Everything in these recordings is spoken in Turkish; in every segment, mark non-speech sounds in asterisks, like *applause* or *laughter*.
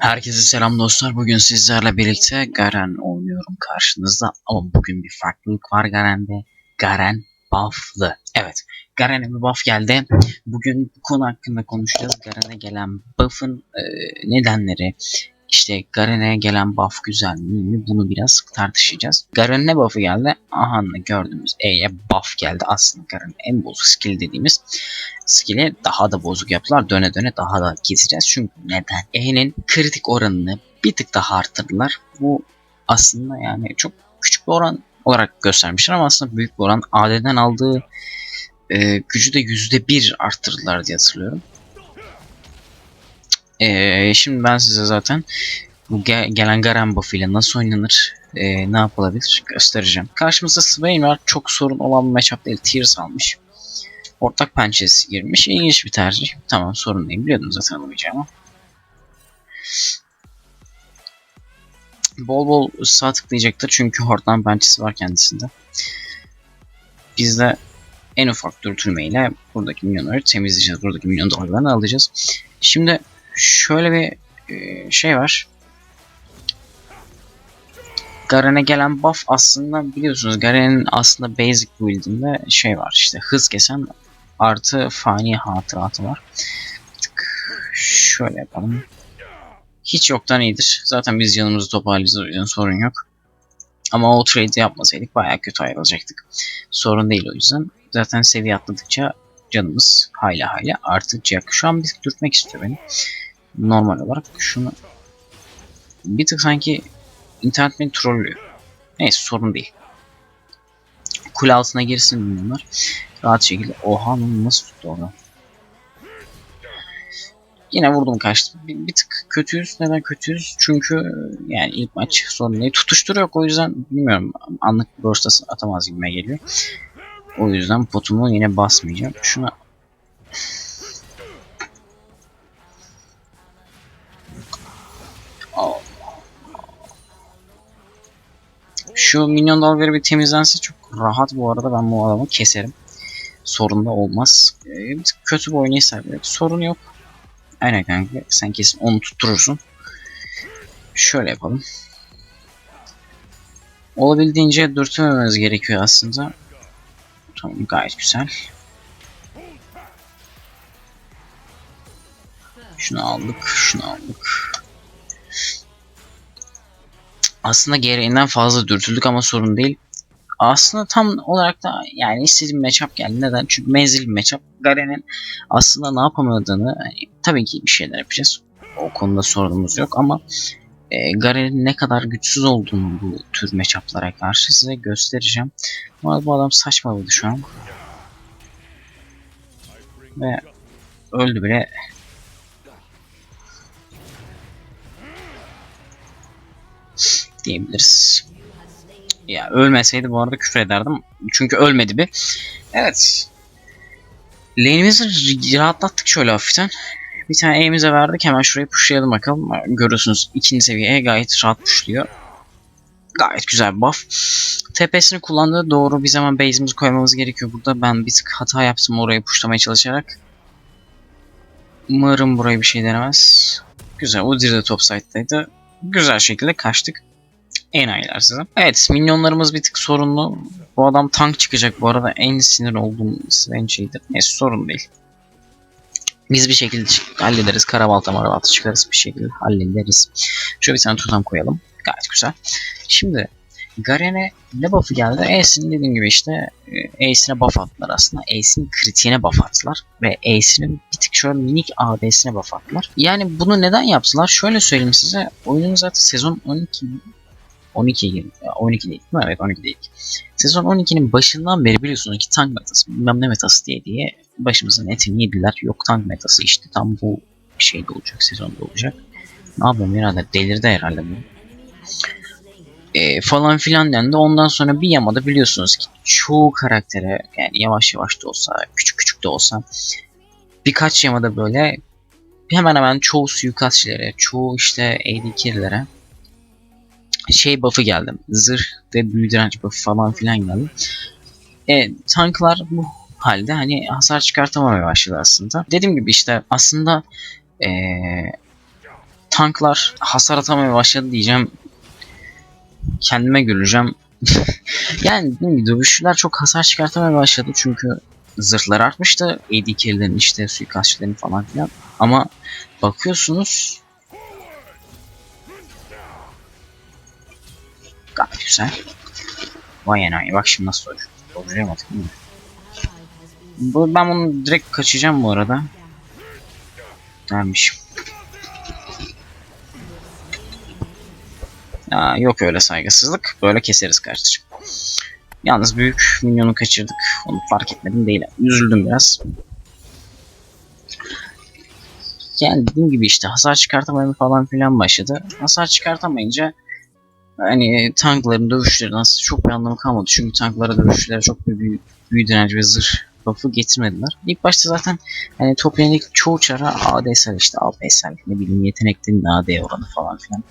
Herkese selam dostlar. Bugün sizlerle birlikte Garen oynuyorum karşınızda. Ama bugün bir farklılık var Garen'de. Garen buff'lı. Evet. Garen'e bir buff geldi. Bugün bu konu hakkında konuşacağız. Garen'e gelen buff'ın e, nedenleri, işte Garen'e gelen buff güzel mi bunu biraz tartışacağız. Garen'e ne buff'ı geldi? Aha gördüğümüz E'ye buff geldi. Aslında Garen'in en bozuk skill dediğimiz skill'i daha da bozuk yaptılar. Döne döne daha da keseceğiz. Çünkü neden? E'nin kritik oranını bir tık daha arttırdılar. Bu aslında yani çok küçük bir oran olarak göstermişler ama aslında büyük bir oran. AD'den aldığı e, gücü de %1 arttırdılar diye hatırlıyorum. E, şimdi ben size zaten bu ge- gelen Garen buff ile nasıl oynanır, e, ne yapılabilir göstereceğim. Karşımızda Swain var. Çok sorun olan bir matchup değil. Tears almış. Ortak pençesi girmiş. İlginç bir tercih. Tamam sorun değil. Biliyordum zaten alamayacağımı. Bol bol sağ tıklayacaktır çünkü hortlan pençesi var kendisinde. Biz de en ufak dürtülmeyle buradaki minyonları temizleyeceğiz. Buradaki minyon dalgalarını alacağız. Şimdi şöyle bir e, şey var. Garen'e gelen buff aslında biliyorsunuz Garen'in aslında basic build'inde şey var işte hız kesen artı fani hatıratı var. Şöyle yapalım. Hiç yoktan iyidir. Zaten biz yanımızı toparlayacağız o yüzden sorun yok. Ama o trade'i yapmasaydık bayağı kötü ayrılacaktık. Sorun değil o yüzden. Zaten seviye atladıkça canımız hayli hayli artacak. Şu an bir dürtmek istiyor beni. Normal olarak şunu bir tık sanki internet beni trollüyor. Neyse sorun değil. Kule altına girsin bunlar. Rahat şekilde. Oha nasıl tuttu orada? Yine vurdum kaçtı. Bir, bir tık kötüyüz. Neden kötüyüz? Çünkü yani ilk maç sorun değil. Tutuştur yok o yüzden bilmiyorum. Anlık bir burst atamaz gibime geliyor. O yüzden potumu yine basmayacağım. Şuna Şu minyon dalgaları bir temizlense çok rahat bu arada ben bu adamı keserim. Sorun da olmaz. Ee, kötü bir oynayışsa sorun yok. Aynen kanka sen kesin onu tutturursun. Şöyle yapalım. Olabildiğince dürtmememiz gerekiyor aslında. Tamam gayet güzel. Şunu aldık, şunu aldık. Aslında gereğinden fazla dürtüldük ama sorun değil. Aslında tam olarak da yani istediğim matchup geldi. Neden? Çünkü menzil matchup. Garen'in aslında ne yapamadığını tabii ki bir şeyler yapacağız. O konuda sorunumuz yok ama e, Garen'in ne kadar güçsüz olduğunu bu tür matchup'lara karşı size göstereceğim. Arada bu adam saçmaladı şu an. Ve öldü bile. Diyebiliriz. Ya ölmeseydi bu arada küfür ederdim. Çünkü ölmedi bir. Evet. Lane'imizi rahatlattık şöyle hafiften. Bir tane E'mize verdik. Hemen şurayı pushlayalım bakalım. Görüyorsunuz ikinci seviye E gayet rahat pushluyor. Gayet güzel buff. TP'sini kullandığı doğru bir zaman base'imizi koymamız gerekiyor burada. Ben bir tık hata yaptım orayı pushlamaya çalışarak. Umarım burayı bir şey denemez. Güzel. Udyr de top side'daydı. Güzel şekilde kaçtık. Enayiler size. Evet minyonlarımız bir tık sorunlu. Bu adam tank çıkacak bu arada en sinir olduğum en şeydir. Neyse sorun değil. Biz bir şekilde hallederiz. Karabalta marabalta çıkarız bir şekilde hallederiz. Şöyle bir tane tutam koyalım. Gayet güzel. Şimdi Garen'e ne buff'ı geldi? E'sinin dediğim gibi işte e, E'sine buff attılar aslında. E'sinin kritiğine buff attılar. Ve E'sinin bir tık şöyle minik AD'sine buff attılar. Yani bunu neden yaptılar? Şöyle söyleyeyim size. Oyunun zaten sezon 12 12 gibi. 12 değil? Evet 12 değil. Sezon 12'nin başından beri biliyorsunuz ki tank metası bilmem ne metası diye diye başımızın etini yediler. Yok tank metası işte tam bu şeyde olacak sezonda olacak. Ne yapayım herhalde delirdi herhalde bu. E, falan filan dendi. Ondan sonra bir yamada biliyorsunuz ki çoğu karaktere yani yavaş yavaş da olsa küçük küçük de olsa birkaç yamada böyle hemen hemen çoğu suikastçilere, çoğu işte AD carry'lere şey buff'ı geldi. Zırh ve büyü direnç buff'ı falan filan geldi. E, tanklar bu halde hani hasar çıkartamamaya başladı aslında. Dediğim gibi işte aslında e, tanklar hasar atamaya başladı diyeceğim. Kendime güleceğim. *laughs* yani dediğim gibi dövüşçüler çok hasar çıkartamaya başladı çünkü zırhlar artmıştı. AD carry'lerin işte suikastçilerin falan filan. Ama bakıyorsunuz gayet güzel. Vay enayi bak şimdi nasıl dojluyor. Dojlayamadık değil mi? Bu, ben bunu direkt kaçacağım bu arada. Dermişim. Aa, yok öyle saygısızlık. Böyle keseriz kardeşim. Yalnız büyük minyonu kaçırdık. Onu fark etmedim değil. Üzüldüm biraz. Yani dediğim gibi işte hasar çıkartamaya falan filan başladı. Hasar çıkartamayınca hani tankların dövüşleri aslında çok bir anlamı kalmadı. Çünkü tanklara dövüşçülere çok bir büyü, büyü direnci ve zırh buff'ı getirmediler. İlk başta zaten hani top lane'deki çoğu çara ADSL işte APSL ne bileyim yeteneklerin AD oranı falan filan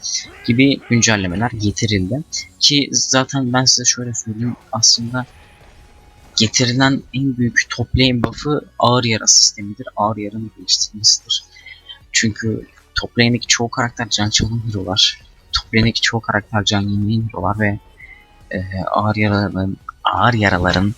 gibi güncellemeler getirildi. Ki zaten ben size şöyle söyleyeyim aslında getirilen en büyük top lane buff'ı ağır yara sistemidir. Ağır yaranın geliştirilmesidir. Çünkü top lane'deki çoğu karakter can çalan hero'lar. Lane'deki çoğu karakter can yenileyen hero'lar ve e, ağır yaraların ağır yaraların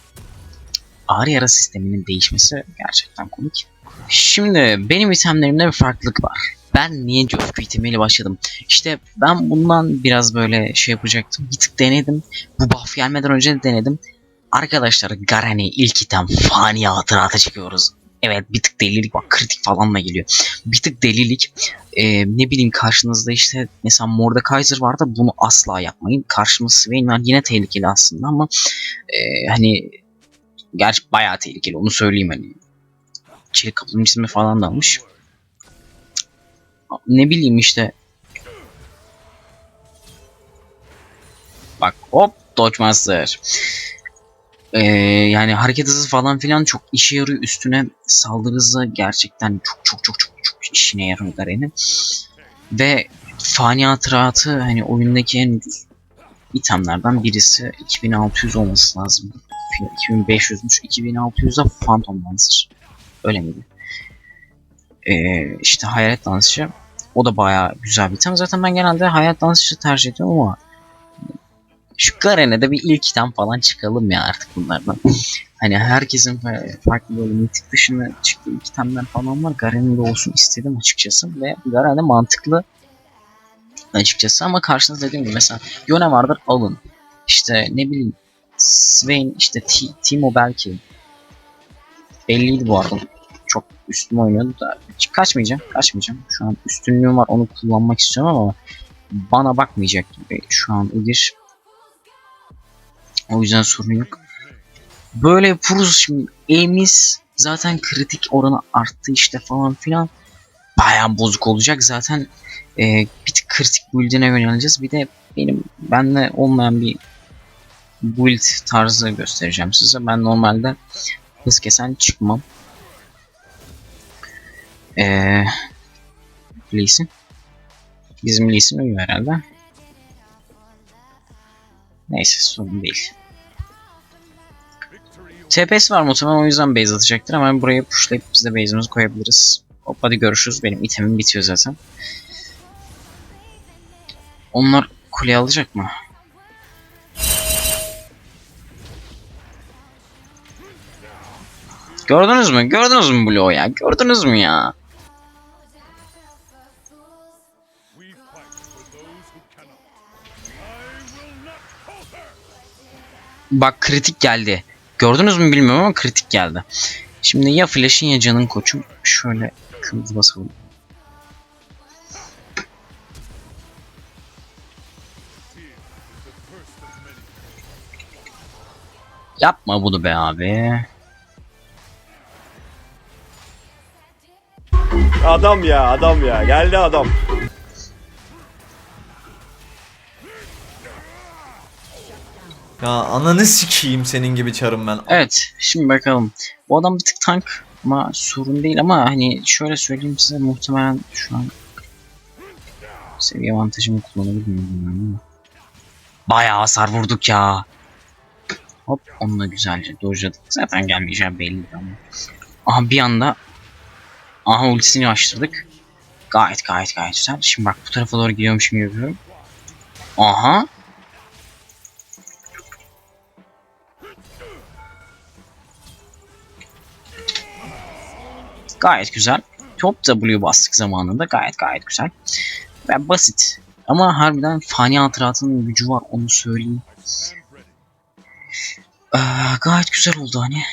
ağır yara sisteminin değişmesi gerçekten komik. Şimdi benim itemlerimde bir farklılık var. Ben niye coşku itemiyle başladım? İşte ben bundan biraz böyle şey yapacaktım. Bir tık denedim. Bu buff gelmeden önce de denedim. Arkadaşlar Garen'i ilk item fani hatırata çıkıyoruz. Evet bir tık delilik bak kritik falan da geliyor. Bir tık delilik. Ee, ne bileyim karşınızda işte mesela Mordekaiser vardı bunu asla yapmayın. Karşımızda Swain var yine tehlikeli aslında ama e, hani Gerçi bayağı tehlikeli onu söyleyeyim hani. Çelik kaplanın ismi falan da almış. Ne bileyim işte. Bak hop Dodge Master. Ee, yani hareket hızı falan filan çok işe yarıyor. Üstüne saldırı hızı gerçekten çok çok çok çok çok işine yarıyor Garen'in. Ve fani hatıratı hani oyundaki en ucuz itemlerden birisi 2600 olması lazım. 2500'müş. 2600'da Phantom Dancer. Öyle miydi? Ee, işte Hayalet Dansçı. O da bayağı güzel bir item. Zaten ben genelde Hayalet Dansçı tercih ediyorum ama şu Garen'e bir ilk item falan çıkalım ya artık bunlardan. Hani herkesin farklı böyle mitik dışında çıktığı ilk itemler falan var. Garen'in de olsun istedim açıkçası. Ve Garen'e mantıklı açıkçası ama karşınızda dediğim gibi mesela Yone vardır alın. İşte ne bileyim Swain işte T Timo belki belliydi bu arada. Çok üstüme oynuyordu da hiç kaçmayacağım. Kaçmayacağım. Şu an üstünlüğüm var onu kullanmak istiyorum ama bana bakmayacak gibi şu an Udyr. O yüzden sorun yok. Böyle yapıyoruz şimdi. Aim'imiz zaten kritik oranı arttı işte falan filan. Bayağı bozuk olacak. Zaten e, bir tık kritik build'ine yöneleceğiz. Bir de benim benle olmayan bir build tarzı göstereceğim size. Ben normalde hız kesen çıkmam. Ee, Lee Sin. Bizim Lee Sin uyuyor herhalde. Neyse sorun değil. TPS var muhtemelen o yüzden base atacaktır. Hemen buraya pushlayıp biz de base'imizi koyabiliriz. Hop hadi görüşürüz. Benim itemim bitiyor zaten. Onlar kule alacak mı? Gördünüz mü? Gördünüz mü Blue ya? Gördünüz mü ya? Bak kritik geldi. Gördünüz mü bilmiyorum ama kritik geldi. Şimdi ya flash'in ya canın koçum. Şöyle kırmızı basalım. Yapma bunu be abi. Adam ya adam ya geldi adam. Ya ananı sikeyim senin gibi çarım ben. Evet, şimdi bakalım. Bu adam bir tık tank ama sorun değil ama hani şöyle söyleyeyim size muhtemelen şu an seviye avantajımı kullanabilir miyim. Bayağı hasar vurduk ya. Hop onunla güzelce dojladık. Zaten gelmeyeceğim belli ama. Aha bir anda Aha ultisini açtırdık. Gayet gayet gayet güzel. Şimdi bak bu tarafa doğru gidiyormuşum gibi yapıyorum. Aha. Gayet güzel. Top W bastık zamanında. Gayet gayet güzel. Ve basit. Ama harbiden fani hatıratının gücü var onu söyleyeyim. Ee, gayet güzel oldu hani.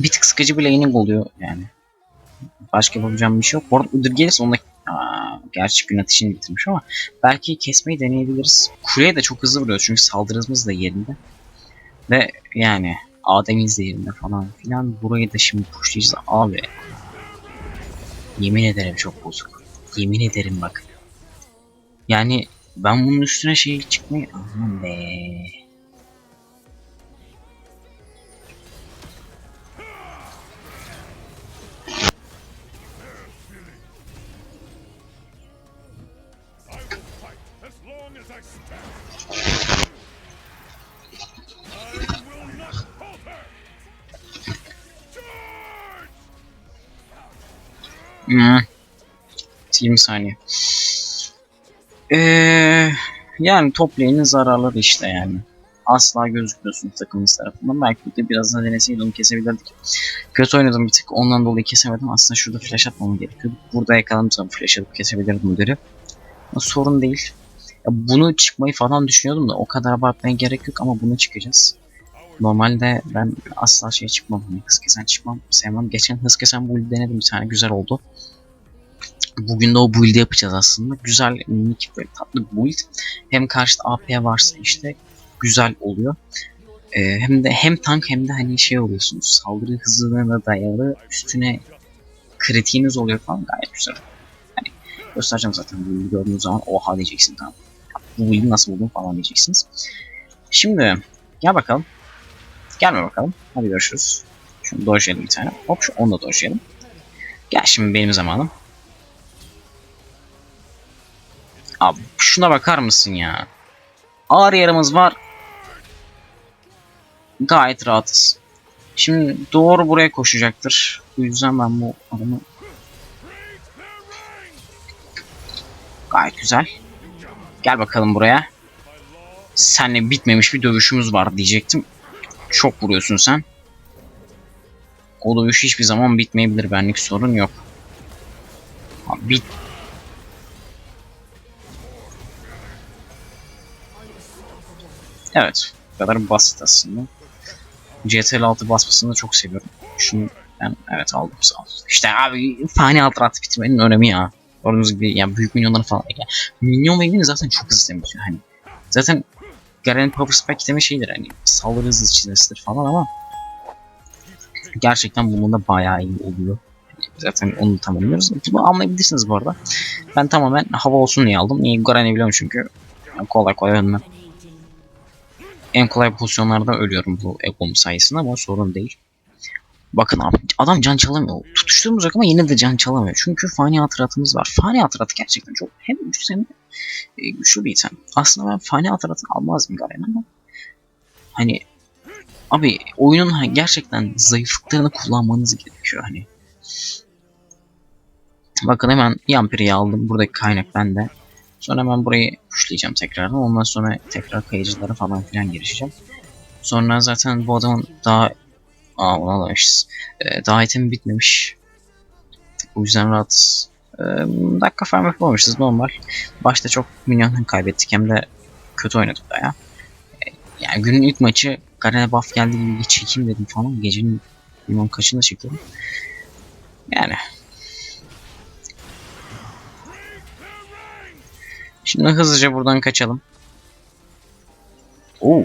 Bir tık sıkıcı bir laning oluyor yani. Başka yapabileceğim bir şey yok. Bu arada Udyr gelirse onda Aa, gerçi gün ateşini bitirmiş ama belki kesmeyi deneyebiliriz. Kuleye de çok hızlı vuruyor çünkü saldırımız da yerinde. Ve yani Adem'iz de yerinde falan filan. Burayı da şimdi pushlayacağız abi. Yemin ederim çok bozuk. Yemin ederim bak. Yani ben bunun üstüne şey çıkmayı... Aman be. As long. Hmm. 20 saniye. Ee, yani top lane'in zararları işte yani. Asla gözükmüyorsun takımımız tarafından. Belki de biraz daha deneseydi onu kesebilirdik. Kötü oynadım bir tık ondan dolayı kesemedim. Aslında şurada flash atmam gerekiyordu. Burada yakalanırsam flash atıp kesebilirdim. Ama sorun değil. Ya bunu çıkmayı falan düşünüyordum da o kadar abartmaya gerek yok ama bunu çıkacağız. Normalde ben asla şey çıkmam. Hani hız kesen çıkmam. Sevmem. Geçen hız kesen build denedim bir tane güzel oldu. Bugün de o build'i yapacağız aslında. Güzel, minik böyle tatlı bir build. Hem karşıda AP varsa işte güzel oluyor. Ee, hem de hem tank hem de hani şey oluyorsunuz. Saldırı hızına dayalı üstüne kritiğiniz oluyor falan gayet güzel. Hani göstereceğim zaten bu build'i gördüğünüz zaman oha diyeceksin tamam. Bu build'i nasıl buldun falan diyeceksiniz. Şimdi gel bakalım. Gelme bakalım. Hadi görüşürüz. Şunu dojlayalım bir tane. Hop şu onu da dojlayalım. Gel şimdi benim zamanım. Abi şuna bakar mısın ya? Ağır yarımız var. Gayet rahatız. Şimdi doğru buraya koşacaktır. Bu yüzden ben bu adamı... Gayet güzel. Gel bakalım buraya. Seninle bitmemiş bir dövüşümüz var diyecektim. Çok vuruyorsun sen. O dövüş hiçbir zaman bitmeyebilir. Benlik sorun yok. Abi bit Evet. Bu kadar basit aslında. CTRL 6 basmasını da çok seviyorum. Şunu ben evet aldım sağ ol. İşte abi fani alternatif bitirmenin önemi ya. Gördüğünüz gibi yani büyük minyonları falan. Yani minyon wave'ini zaten çok hızlı temizliyor hani. Zaten Garen Power Spike itemi şeydir hani saldırı hızı çizesidir falan ama gerçekten bunun da bayağı iyi oluyor. Zaten onu tamamlıyoruz. Bunu anlayabilirsiniz bu arada. Ben tamamen hava olsun diye aldım. Niye Garen'i biliyorum çünkü. Kolay kolay ölmem en kolay pozisyonlarda ölüyorum bu egom sayesinde ama sorun değil. Bakın abi adam can çalamıyor. Tutuştuğumuz yok ama yine de can çalamıyor. Çünkü fani hatıratımız var. Fani hatıratı gerçekten çok hem güçlü hem de e, güçlü bir item. Aslında ben fani hatıratını almazdım Garen ama hani abi oyunun ha- gerçekten zayıflıklarını kullanmanız gerekiyor hani. Bakın hemen Yampiri'yi aldım. Buradaki kaynak bende. Sonra hemen burayı pushlayacağım tekrardan. Ondan sonra tekrar kayıcılara falan filan girişeceğim. Sonra zaten bu adamın daha... Aa ona almışız. Ee, daha itemi bitmemiş. O yüzden rahatız. Ee, dakika farm yapamamışız normal. Başta çok minyon kaybettik hem de kötü oynadık da ya. Ee, yani günün ilk maçı Garen'e buff geldi gibi çekeyim dedim falan. Gecenin bilmem kaçında çekiyorum. Yani Şimdi hızlıca buradan kaçalım. Oo.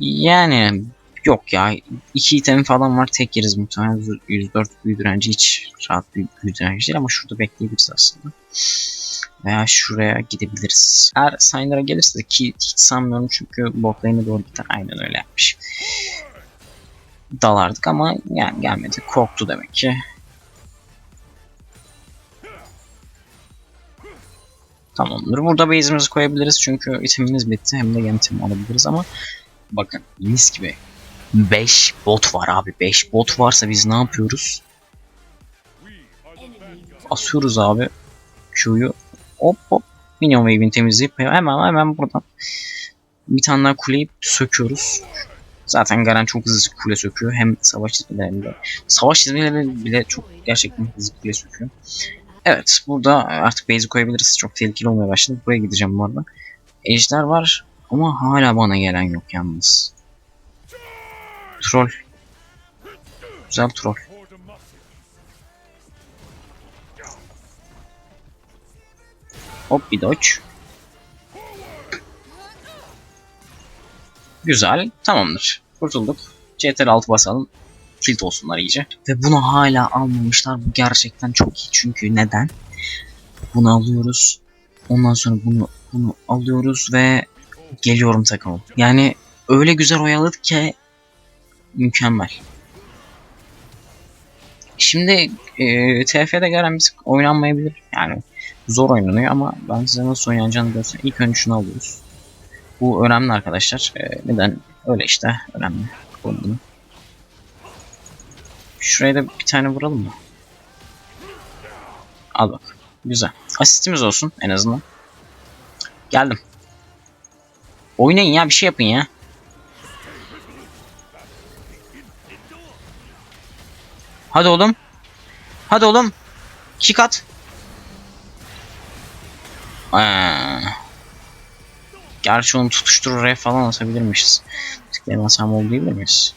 Yani yok ya. iki item falan var. Tek yeriz muhtemelen. 104 büyü direnci hiç rahat bir büyü direnci değil ama şurada bekleyebiliriz aslında. Veya şuraya gidebiliriz. Eğer Syndra gelirse de ki hiç sanmıyorum çünkü bot lane'e doğru gider. Aynen öyle yapmış. Dalardık ama yani gelmedi. Korktu demek ki. Tamamdır. Burada base'imizi koyabiliriz çünkü itemimiz bitti. Hem de yem item alabiliriz ama bakın mis gibi 5 bot var abi. 5 bot varsa biz ne yapıyoruz? asıyoruz abi Q'yu. Hop hop. Minyon wave'ini temizleyip hemen hemen buradan bir tane daha kuleyi söküyoruz. Zaten Garen çok hızlı kule söküyor. Hem savaş çizmelerinde. Savaş çizmeleri bile çok gerçekten hızlı kule söküyor. Evet burada artık base koyabiliriz. Çok tehlikeli olmaya başladı. Buraya gideceğim bu arada. Ejder var ama hala bana gelen yok yalnız. Troll. Güzel troll. Hop bir dodge. Güzel. Tamamdır. Kurtulduk. CTR 6 basalım. Tilt olsunlar iyice. Ve bunu hala almamışlar. Bu gerçekten çok iyi. Çünkü neden? Bunu alıyoruz. Ondan sonra bunu bunu alıyoruz ve geliyorum takımım. Yani öyle güzel oyaladık ki mükemmel. Şimdi e, TF'de sık oynanmayabilir. Yani zor oynanıyor ama ben size nasıl oynanacağını göstereyim. İlk önce şunu alıyoruz. Bu önemli arkadaşlar. Ee, neden? Öyle işte. Önemli. Bunu. Şuraya da bir tane vuralım mı? Al bak. Güzel. Asistimiz olsun en azından. Geldim. Oynayın ya bir şey yapın ya. Hadi oğlum. Hadi oğlum. Kick at. Aa. Gerçi onu tutuşturur F falan atabilirmişiz. Tıklayamazsam oldu diyebilir miyiz?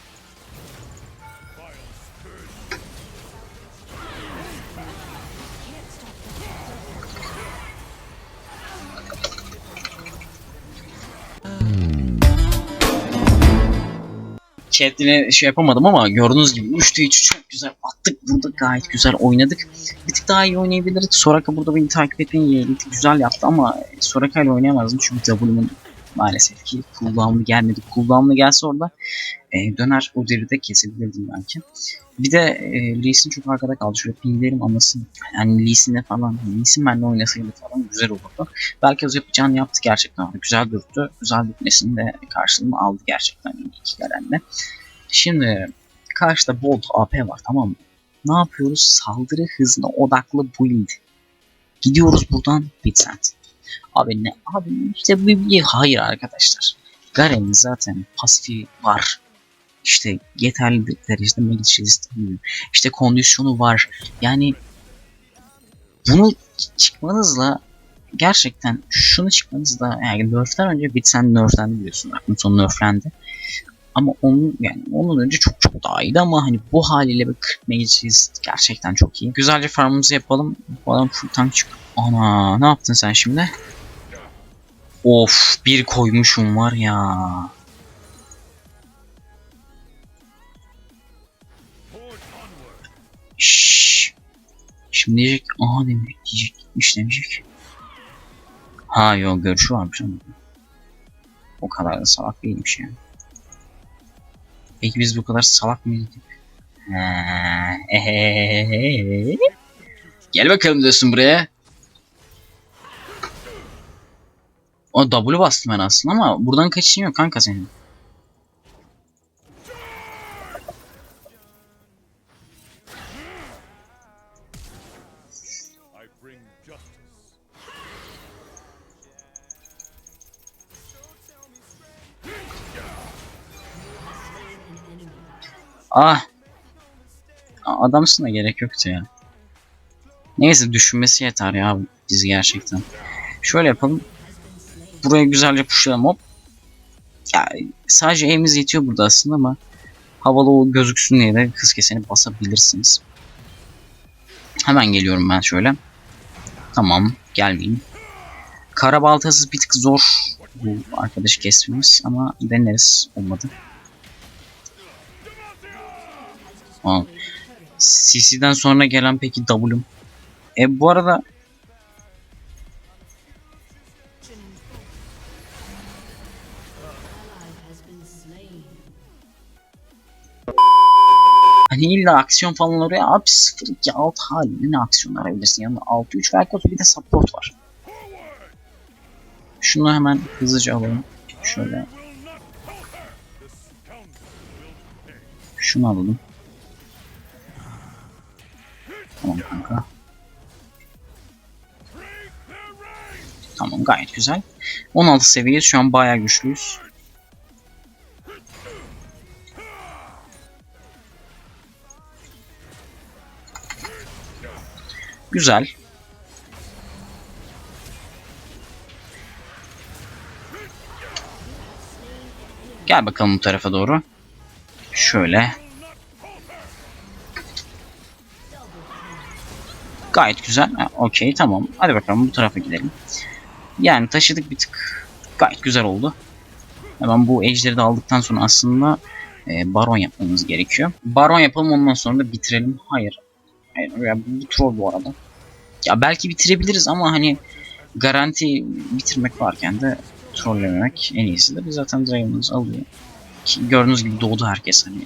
Chat'ine şey yapamadım ama gördüğünüz gibi 3'te 3 çok güzel attık burada gayet güzel oynadık. Bir tık daha iyi oynayabilirdik. Soraka burada beni takip etmeyi tık güzel yaptı ama Soraka ile oynayamazdım çünkü W'mun maalesef ki cooldown'lu gelmedi. Cooldown'lu gelse orada e, döner o deride kesebilirdim belki. Bir de e, Lee çok arkada kaldı. Şöyle pinglerim anlasın. Yani Lee falan, Lee Sin benimle oynasaydı falan güzel olurdu. Belki o yapacağını yaptı gerçekten. Güzel durdu. Güzel bitmesini de karşılığını aldı gerçekten iki Garen'le. Şimdi karşıda Bolt AP var tamam mı? Ne yapıyoruz? Saldırı hızına odaklı build. Gidiyoruz buradan Bitsent. Abi ne? Abi işte bu bir hayır arkadaşlar. Garen'in zaten pasifi var. İşte yeterli derecede magic resist alıyor. İşte kondisyonu var. Yani bunu çıkmanızla gerçekten şunu çıkmanızla yani nerf'ten önce Bitsent nerf'lendi biliyorsun. Aklım sonu nerf'lendi. Ama onun yani onun önce çok çok daha iyiydi ama hani bu haliyle bir 40 mage resist gerçekten çok iyi. Güzelce farmımızı yapalım. Bu adam full tank çık. Ana ne yaptın sen şimdi? Of bir koymuşum var ya. Şşş. Şimdi diyecek, aha demiş, diyecek, gitmiş demeyecek. Ha yok görüşü varmış ama. O kadar da salak değilmiş yani. Peki biz bu kadar salak mıydık? Ha, ehehehe. Gel bakalım diyorsun buraya. O W bastım ben aslında ama buradan kaçışın yok kanka senin. Ah. A- Adamsın da gerek yoktu ya. Neyse düşünmesi yeter ya dizi gerçekten. Şöyle yapalım. Buraya güzelce pushlayalım hop. Ya sadece evimiz yetiyor burada aslında ama havalı o gözüksün diye de kız keseni basabilirsiniz. Hemen geliyorum ben şöyle. Tamam gelmeyeyim. Kara baltasız bir tık zor bu arkadaşı kesmemiz ama deneriz olmadı. CC'den sonra gelen peki W'm. E bu arada Hani illa aksiyon falan oraya abi 0 2 6 halinde ne aksiyon arayabilirsin yanında 6 3 belki bir de support var. Şunu hemen hızlıca alalım. Şöyle şunu alalım. Tamam kanka. Tamam gayet güzel. 16 seviyeyiz şu an bayağı güçlüyüz. Güzel. Gel bakalım bu tarafa doğru. Şöyle Gayet güzel. Ha, Okey tamam. Hadi bakalım bu tarafa gidelim. Yani taşıdık bir tık. Gayet güzel oldu. Hemen bu ejderi de aldıktan sonra aslında e, baron yapmamız gerekiyor. Baron yapalım ondan sonra da bitirelim. Hayır. Hayır ya bu, troll bu arada. Ya belki bitirebiliriz ama hani garanti bitirmek varken de trollememek en iyisidir. Zaten Dragon'ımız alıyor. Ki gördüğünüz gibi doğdu herkes hani.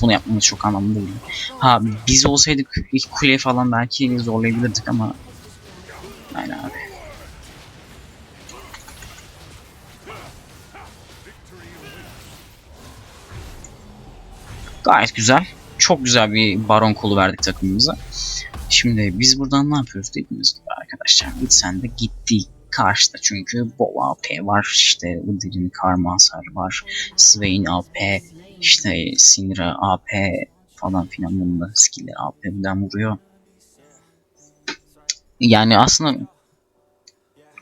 Bunu yapmamız çok anlamlı değil. Ha biz olsaydık ilk kuleye falan belki zorlayabilirdik ama Aynen abi. Gayet güzel. Çok güzel bir baron kolu verdik takımımıza. Şimdi biz buradan ne yapıyoruz dediğimiz gibi arkadaşlar. Gitsen de gitti karşıda çünkü Bow AP var. işte Udyr'in Karma hasar var. Swain AP. işte Syndra AP falan filan bunun da skill'leri AP'den vuruyor. Yani aslında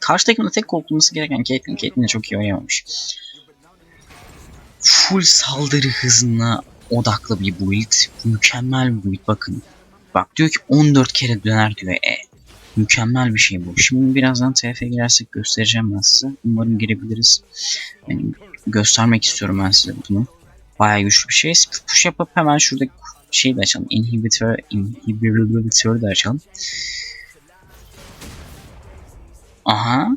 karşı takımda tek korkulması gereken Caitlyn. Caitlyn de çok iyi oynamamış. Full saldırı hızına odaklı bir build. Mükemmel bir build bakın. Bak diyor ki 14 kere döner diyor. E, mükemmel bir şey bu. Şimdi birazdan TF girersek göstereceğim ben size. Umarım girebiliriz. Yani göstermek istiyorum ben size bunu. Bayağı güçlü bir şey. Push yapıp hemen şuradaki şeyi de açalım. Inhibitor, inhibitor de açalım. Aha.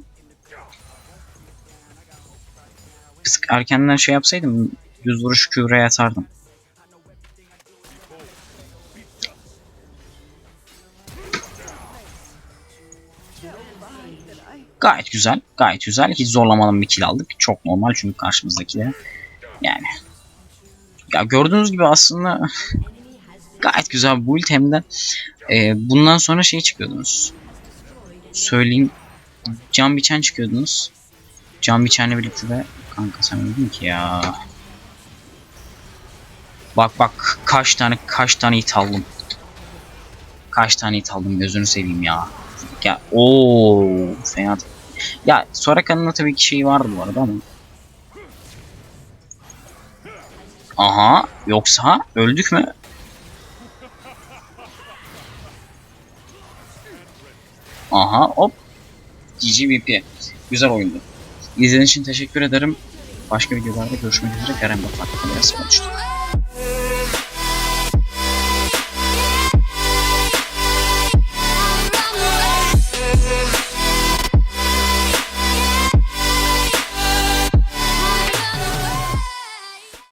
Erkenden şey yapsaydım düz vuruş küvreye atardım. Gayet güzel. Gayet güzel. Hiç zorlamadan bir kill aldık. Çok normal çünkü karşımızdaki yani. Ya gördüğünüz gibi aslında *laughs* gayet güzel bir build hem de e, bundan sonra şey çıkıyordunuz. Söyleyeyim Can Biçen çıkıyordunuz. Can Biçen'le birlikte de kanka sen öldün ki ya. Bak bak kaç tane kaç tane it aldım. Kaç tane it aldım gözünü seveyim ya. Ya o fena. Ya Soraka'nın tabii ki şeyi vardı bu arada ama. Aha yoksa öldük mü? Aha hop GGVP. Güzel oyundu. İzlediğiniz için teşekkür ederim. Başka videolarda görüşmek üzere. Karen Bafak. Konuştuk.